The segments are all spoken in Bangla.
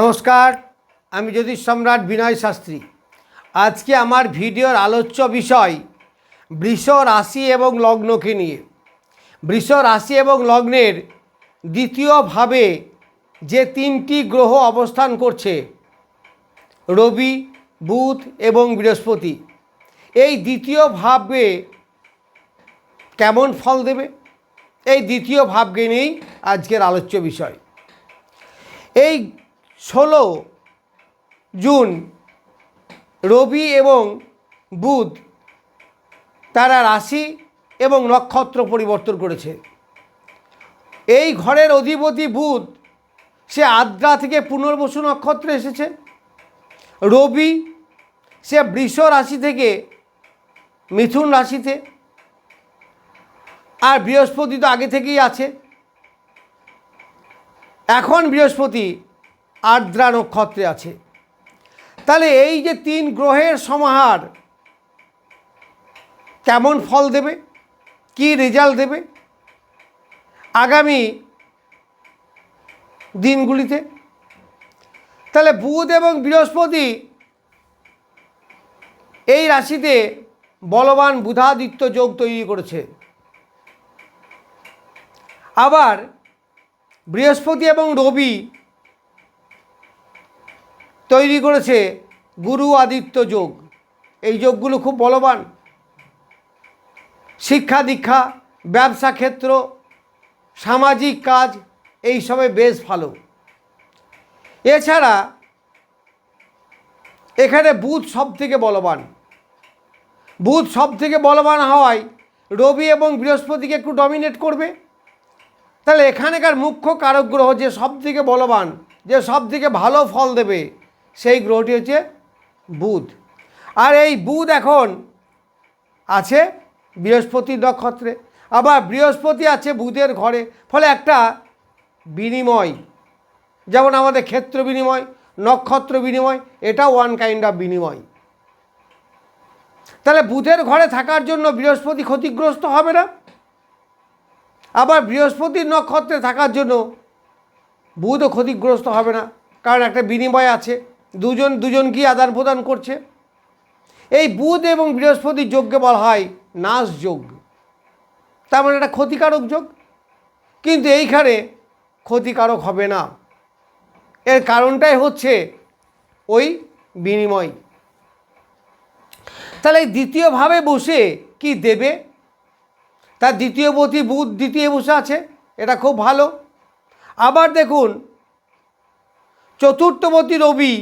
নমস্কার, আমি জ্যোতিষ সম্রাট বিনয় শাস্ত্রী। আজকে আমার ভিডিওর আলোচ্য বিষয় বৃষ রাশি এবং লগ্নকে নিয়ে। বৃষ রাশি এবং লগ্নের দ্বিতীয়ভাবে যে তিনটি গ্রহ অবস্থান করছে, রবি, বুধ এবং বৃহস্পতি, এই দ্বিতীয় ভাবে কেমন ফল দেবে? এই দ্বিতীয় ভাবকে নিয়েই আজকের আলোচ্য বিষয়। এই ষোলো জুন, রবি এবং বুধ তারা রাশি এবং নক্ষত্র পরিবর্তন করেছে। এই ঘরের অধিপতি বুধ, সে আদ্রা থেকে পুনর্বসু নক্ষত্রে এসেছে। রবি, সে বৃষ রাশি থেকে মিথুন রাশিতে। আর বৃহস্পতি তো আগে থেকেই আছে। এখন বৃহস্পতি আর্দ্রা নক্ষত্রে আছে। তাহলে এই যে তিন গ্রহের সমাহার কেমন ফল দেবে? কি রেজাল্ট দেবে? আগামী দিনগুলিতে? তাহলে বুধ এবং বৃহস্পতি এই রাশিতে বলবান বুধাদিত্য যোগ তৈরি করেছে। আবার বৃহস্পতি এবং রবি তৈরি করেছে গুরু আদিত্য যোগ। এই যোগগুলো খুব বলবান। শিক্ষা দীক্ষা, ব্যবসা ক্ষেত্র, সামাজিক কাজ, এই সবে বেশ ভালো। এছাড়া এখানে বুধ সব থেকে বলবান। বুধ সব থেকে বলবান হওয়ায় রবি এবং বৃহস্পতিকে একটু ডমিনেট করবে। তাহলে এখানেকার মুখ্য কারক গ্রহ যে সব থেকে বলবান, যে সব থেকে ভালো ফল দেবে সেই গ্রহটি হচ্ছে বুধ। আর এই বুধ এখন আছে বৃহস্পতি নক্ষত্রে, আবার বৃহস্পতি আছে বুধের ঘরে, ফলে একটা বিনিময়, যেমন আমাদের ক্ষেত্র বিনিময়, নক্ষত্র বিনিময় এটা ওয়ান কাইন্ড অফ বিনিময়। তাহলে বুধের ঘরে থাকার জন্য বৃহস্পতি ক্ষতিগ্রস্ত হবে না। আবার বৃহস্পতির নক্ষত্রে থাকার জন্য বুধও ক্ষতিগ্রস্ত হবে না, কারণ একটা বিনিময় আছে। দুজন দুজনকে আদান প্রদান করছে? এই বুধ এবং বৃহস্পতি যোগকে বলা হয় নাশ যোগ তার মানে একটা ক্ষতিকারক যোগ কিন্তু এইখানে ক্ষতিকারক হবে না। এর কারণটাই হচ্ছে ওই বিনিময়। তাহলে দ্বিতীয়ভাবে বসে কি দেবে? তার দ্বিতীয়পতি বুধ দ্বিতীয় বসে আছে, এটা খুব ভালো। আবার দেখুন চতুর্থবতী রবি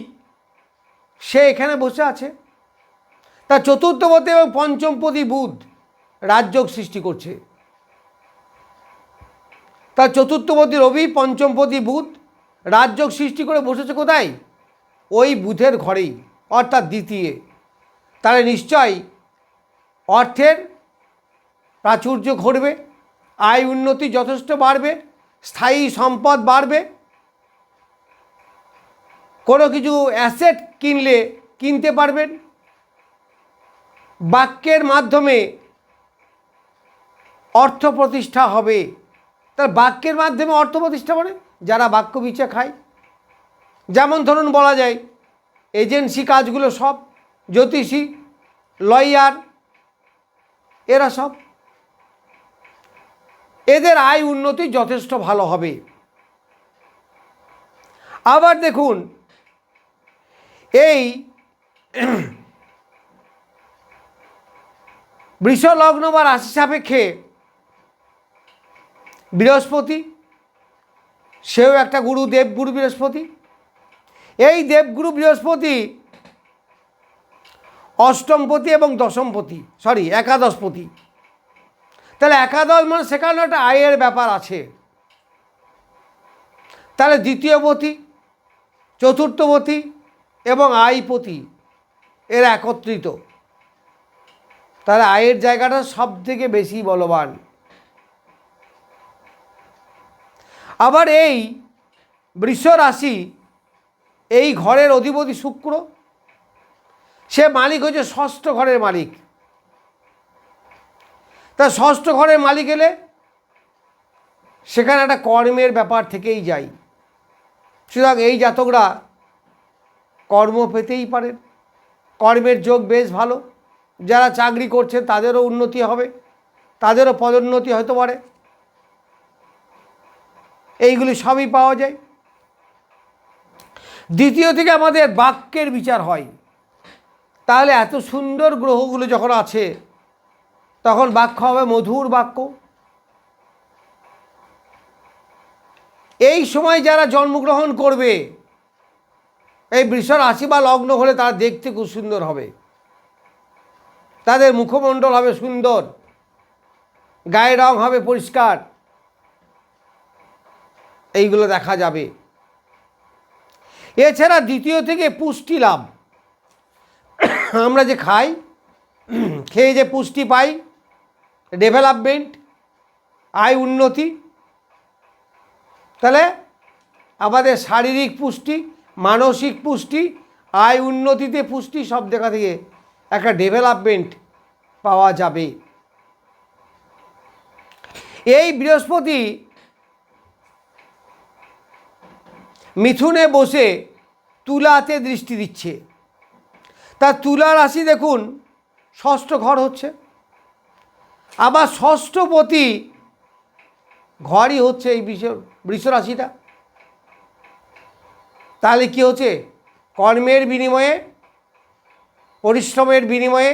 সে এখানে বসে আছে। তার চতুর্থপতি এবং পঞ্চমপতি বুধ রাজযোগ সৃষ্টি করছে। তার চতুর্থপতি রবি, পঞ্চমপতি বুধ রাজযোগ সৃষ্টি করে বসেছে কোথায়? ওই বুধের ঘরেই, অর্থাৎ দ্বিতীয়। তাহলে নিশ্চয়ই অর্থের প্রাচুর্য ঘটবে, আয় উন্নতি যথেষ্ট বাড়বে, স্থায়ী সম্পদ বাড়বে কোনো কিছু অ্যাসেট কিনলে কিনতে পারবেন। বাক্যের মাধ্যমে অর্থ প্রতিষ্ঠা হবে। তার বাক্যের মাধ্যমে অর্থ প্রতিষ্ঠা করে যারা বাক্য বিচা খায়। যেমন ধরুন বলা যায়, এজেন্সি কাজগুলো সব, জ্যোতিষী, লয়ার, এরা সব। এদের আয় উন্নতি যথেষ্ট ভালো হবে। আবার দেখুন এই বৃষ লগ্ন বা রাশি সাপেক্ষে বৃহস্পতি, সেও একটা গুরু, দেবগুরু বৃহস্পতি। এই দেবগুরু বৃহস্পতি অষ্টমপতি এবং দশমপতি সরি একাদশপতি। তাহলে একাদশ মানে সেখানে একটা আয়ের ব্যাপার আছে। তাহলে দ্বিতীয়পতি, চতুর্থপতি এবং আয়পতি এরা একত্রিত। তাহলে আয়ের জায়গাটা সব থেকে বেশি বলবান। আবার এই বৃষ রাশি এই ঘরের অধিপতি শুক্র, সে মালিক হচ্ছে ষষ্ঠ ঘরের মালিক। তা ষষ্ঠ ঘরের মালিক এলে সেখানে একটা কর্মের ব্যাপার থেকেই যাই সুতরাং এই জাতকরা কর্ম পেতেই পারেন কর্মের যোগ বেশ ভালো। যারা চাকরি করছেন, তাদেরও উন্নতি হবে। তাদেরও পদোন্নতি হতে পারে। এইগুলি সবই পাওয়া যায়। দ্বিতীয় থেকে আমাদের বাক্যের বিচার হয়। তাহলে এত সুন্দর গ্রহগুলো যখন আছে, তখন বাক্য হবে মধুর বাক্য। এই সময় যারা জন্মগ্রহণ করবে এই বৃষ রাশি বা লগ্ন হলে তারা দেখতে খুব সুন্দর হবে। তাদের মুখমণ্ডল হবে সুন্দর। গায়ের রং হবে পরিষ্কার। এইগুলো দেখা যাবে। এছাড়া দ্বিতীয় থেকে পুষ্টি লাভ। আমরা যে খাই, খেয়ে যে পুষ্টি পাই ডেভেলপমেন্ট আয় উন্নতি, তাহলে আমাদের শারীরিক পুষ্টি মানসিক পুষ্টি, আয় উন্নতিতে পুষ্টি সব জায়গা থেকে একটা ডেভেলপমেন্ট পাওয়া যাবে। এই বৃহস্পতি মিথুনে বসে তুলাতে দৃষ্টি দিচ্ছে। তা তুলা রাশি দেখুন, ষষ্ঠ ঘর হচ্ছে। আবার ষষ্ঠপতি ঘরই হচ্ছে এই বৃষ রাশিটা। তাহলে কি হচ্ছে? কর্মের বিনিময়ে, পরিশ্রমের বিনিময়ে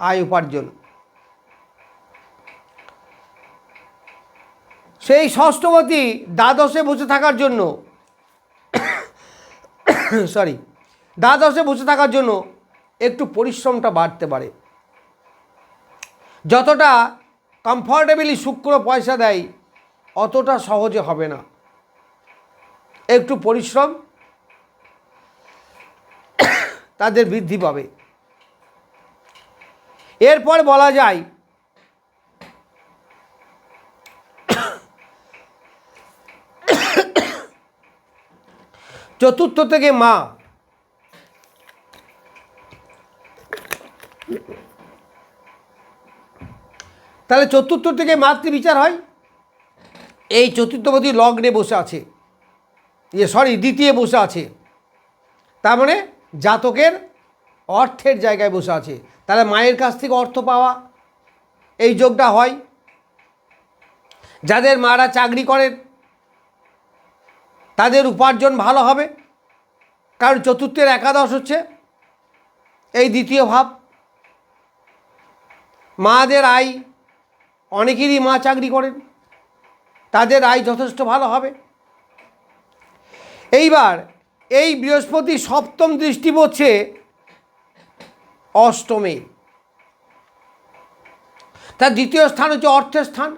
আয় উপার্জন। সেই ষষ্ঠপতি দ্বাদশে বসে থাকার জন্য সরি দ্বাদশে বসে থাকার জন্য একটু পরিশ্রমটা বাড়তে পারে। যতটা কমফর্টেবলি শুক্র পয়সা দেয়, অতটা সহজে হবে না। একটু পরিশ্রম, তাদের বৃদ্ধি পাবে। এরপর বলা যায়, চতুর্থ থেকে মা। তাহলে চতুর্থ থেকে মাতৃ বিচার হয়। এই চতুর্থপতি লগ্নে বসে আছে। সরি দ্বিতীয় বসে আছে। তার মানে জাতকের অর্থের জায়গায় বসে আছে। তাহলে মায়ের কাছ থেকে অর্থ পাওয়া, এই যোগটা হয়। যাদের মারা চাকরি করেন, তাদের উপার্জন ভালো হবে। কারণ চতুর্থের একাদশ হচ্ছে, এই দ্বিতীয় ভাব। মাদের আয়, অনেকেরই মা চাকরি করেন, তাদের আয় যথেষ্ট ভালো হবে। এইবার এই বৃহস্পতি সপ্তম দৃষ্টি পড়ছে অষ্টমে। তার দ্বিতীয় স্থান হচ্ছে অর্থের স্থান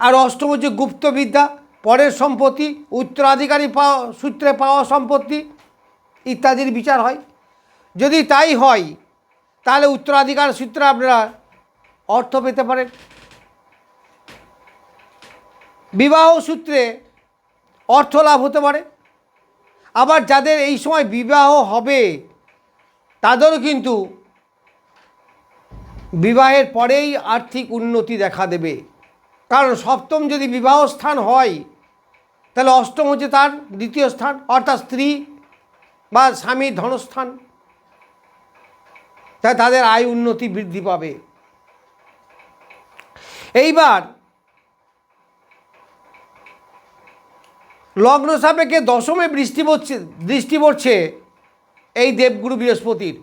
আর অষ্টম হচ্ছে গুপ্তবিদ্যা, পরের সম্পত্তি, উত্তরাধিকারী পাওয়া, সূত্রে পাওয়া সম্পত্তি ইত্যাদির বিচার হয়। যদি তাই হয়, তাহলে উত্তরাধিকার সূত্রে আপনারা অর্থ পেতে পারেন। বিবাহ সূত্রে অর্থ লাভ হতে পারে। আবার যাদের এই সময় বিবাহ হবে, তাদেরও কিন্তু বিবাহের পরেই আর্থিক উন্নতি দেখা দেবে। কারণ সপ্তম যদি বিবাহ স্থান হয়, তাহলে অষ্টম হচ্ছে তার দ্বিতীয় স্থান, অর্থাৎ স্ত্রী বা স্বামীর ধনস্থান। তাই তাদের আয় উন্নতি বৃদ্ধি পাবে। এইবার লগ্ন সাপেক্ষে দশমে বৃষ্টি পড়ছে দৃষ্টি পড়ছে এই দেবগুরু বৃহস্পতির।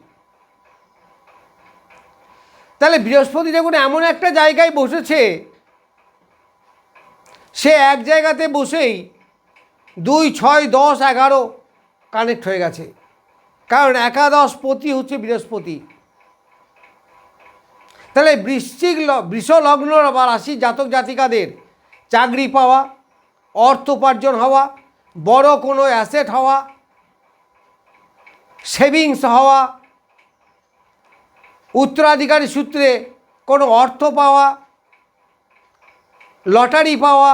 তাহলে বৃহস্পতি দেখুন এমন একটা জায়গায় বসেছে, সে এক জায়গাতে বসেই দুই, ছয়, দশ, এগারো কানেক্ট হয়ে গেছে। কারণ একাদশ পতি হচ্ছে বৃহস্পতি। তাহলে বৃশ্চিক বৃষ লগ্ন বা রাশি জাতক জাতিকাদের চাকরি পাওয়া অর্থ উপার্জন হওয়া, বড় কোনো অ্যাসেট হওয়া সেভিংস হওয়া, উত্তরাধিকারী সূত্রে কোনো অর্থ পাওয়া, লটারি পাওয়া,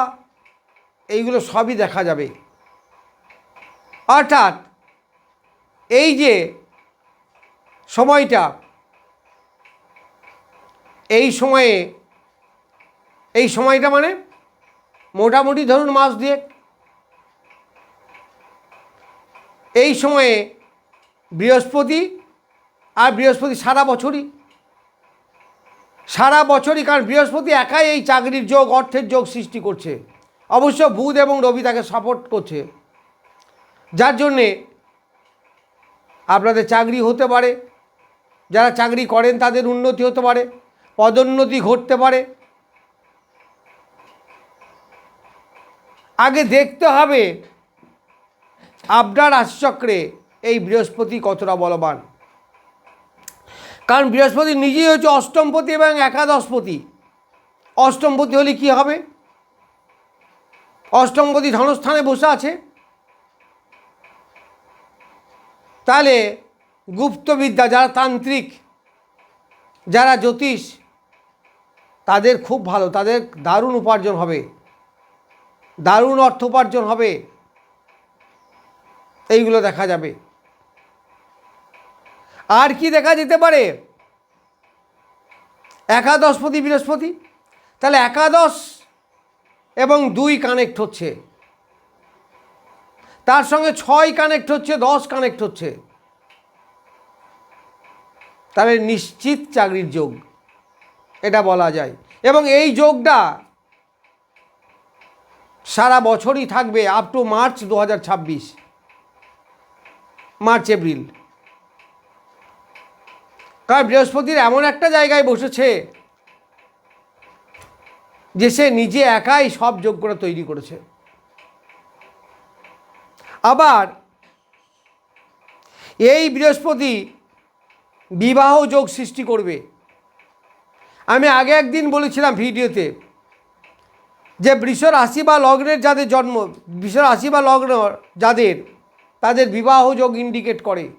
এইগুলো সবই দেখা যাবে। অর্থাৎ এই যে সময়টা, এই সময়ে, এই সময়টা মানে মোটামুটি ধরুন মাস দিয়ে এই সময়ে বৃহস্পতি আর বৃহস্পতি সারা বছরই। সারা বছরই, কারণ বৃহস্পতি একাই এই চাকরির যোগ, অর্থের যোগ সৃষ্টি করছে। অবশ্য বুধ এবং রবি তাকে সাপোর্ট করছে। যার জন্যে আপনাদের চাকরি হতে পারে, যারা চাকরি করেন তাদের উন্নতি হতে পারে, পদোন্নতি ঘটতে পারে। আগে দেখতে হবে। আপনার রাশিচক্রে এই বৃহস্পতি কতটা বলবান। কারণ বৃহস্পতি নিজেই হচ্ছে অষ্টমপতি এবং একাদশপতি। অষ্টমপতি হলে কি হবে? অষ্টমপতি ধনস্থানে বসে আছে। তাহলে গুপ্তবিদ্যা যারা তান্ত্রিক, যারা জ্যোতিষ, তাদের খুব ভালো, তাদের দারুণ উপার্জন হবে। দারুণ অর্থ উপার্জন হবে। এইগুলো দেখা যাবে। আর কি দেখা যেতে পারে? একাদশপতি বৃহস্পতি? তাহলে একাদশ এবং দুই কানেক্ট হচ্ছে। তার সঙ্গে ছয় কানেক্ট হচ্ছে, দশ কানেক্ট হচ্ছে। তাহলে নিশ্চিত চাকরির যোগ। এটা বলা যায়। এবং এই যোগটা সারা বছরই থাকবে আপ টু মার্চ দু হাজার ছাব্বিশ। মার্চ এপ্রিল কারণ বৃহস্পতির এমন একটা জায়গায় বসেছে যে সে নিজে একাই সব যোগ করে তৈরি করেছে। আবার এই বৃহস্পতি বিবাহ যোগ সৃষ্টি করবে। আমি আগে একদিন বলেছিলাম ভিডিওতে যে বৃষ রাশি বা লগ্নের যাদের জন্ম, বৃষ রাশি বা লগ্ন যাদের, তাদের বিবাহ যোগ ইন্ডিকেট করে।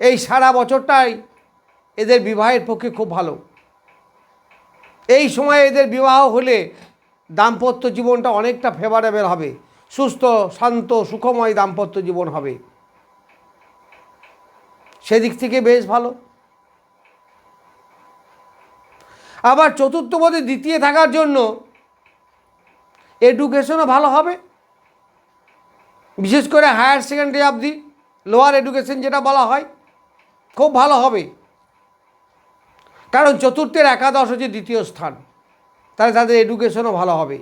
এই সারা বছরটাই এদের বিবাহের পক্ষে খুব ভালো। এই সময় এদের বিবাহ হলে দাম্পত্য জীবনটা অনেকটা ফেভারেবল হবে। সুস্থ, শান্ত, সুখময় দাম্পত্য জীবন হবে। সেদিক থেকে বেশ ভালো। আবার চতুর্থ পদে দ্বিতীয় থাকার জন্য এডুকেশনও ভালো হবে। বিশেষ করে হায়ার সেকেন্ডারি অবধি লোয়ার এডুকেশন যেটা বলা হয়, খুব ভালো হবে। কারণ চতুর্থের একাদশ হচ্ছে দ্বিতীয় স্থান, তাহলে তাদের এডুকেশনও ভালো হবে।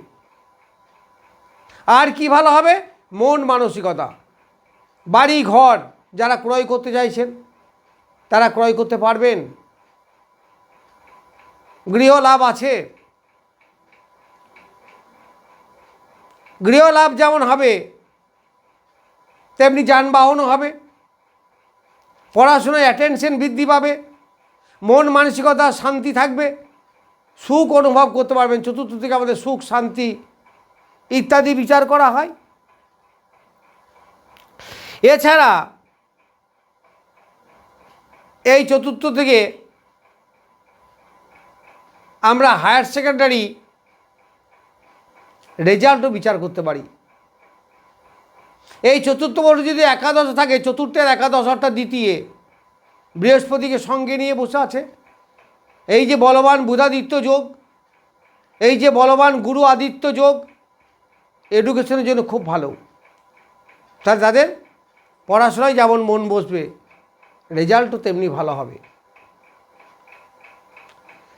আর কি ভালো হবে? মন মানসিকতা। বাড়ি ঘর যারা ক্রয় করতে চাইছেন, তারা ক্রয় করতে পারবেন। গৃহ লাভ আছে। গৃহ লাভ যেমন হবে, তেমনি যানবাহনও হবে। পড়াশোনায় অ্যাটেনশন বৃদ্ধি পাবে, মন মানসিকতা শান্তি থাকবে, সুখ অনুভব করতে পারবেন। চতুর্থ থেকে আমাদের সুখ, শান্তি ইত্যাদি বিচার করা হয়। এছাড়া এই চতুর্থ থেকে আমরা হায়ার সেকেন্ডারি রেজাল্টও বিচার করতে পারি। এই চতুর্থ বর্ষ যদি একাদশ থাকে, চতুর্থের একাদশ অর্থাৎ দ্বিতীয়, বৃহস্পতিকে সঙ্গে নিয়ে বসে আছে। এই যে বলবান বুধাদিত্য যোগ, এই যে বলবান গুরু আদিত্য যোগ এডুকেশনের জন্য খুব ভালো। তাহলে তাদের পড়াশোনায় যেমন মন বসবে, রেজাল্টও তেমনি ভালো হবে।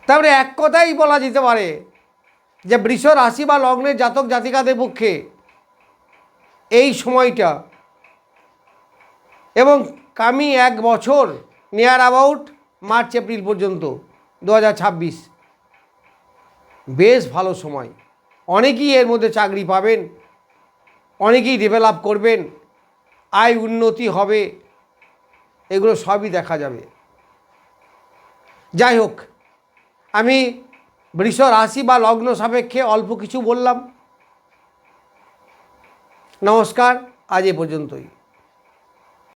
তারপরে এক কথাই বলা যেতে পারে যে বৃষ রাশি বা লগ্নের জাতক জাতিকাদের পক্ষে এই সময়টা এবং কামি এক বছর নিয়ার অ্যাবাউট মার্চ, এপ্রিল পর্যন্ত দু হাজার ছাব্বিশ। বেশ ভালো সময়। অনেকেই এর মধ্যে চাকরি পাবেন, অনেকেই ডেভেলপ করবেন, আয় উন্নতি হবে, এগুলো সবই দেখা যাবে। যাই হোক, আমি বৃষ রাশি বা লগ্ন সাপেক্ষে অল্প কিছু বললাম। নমস্কার আজ এ পর্যন্তই।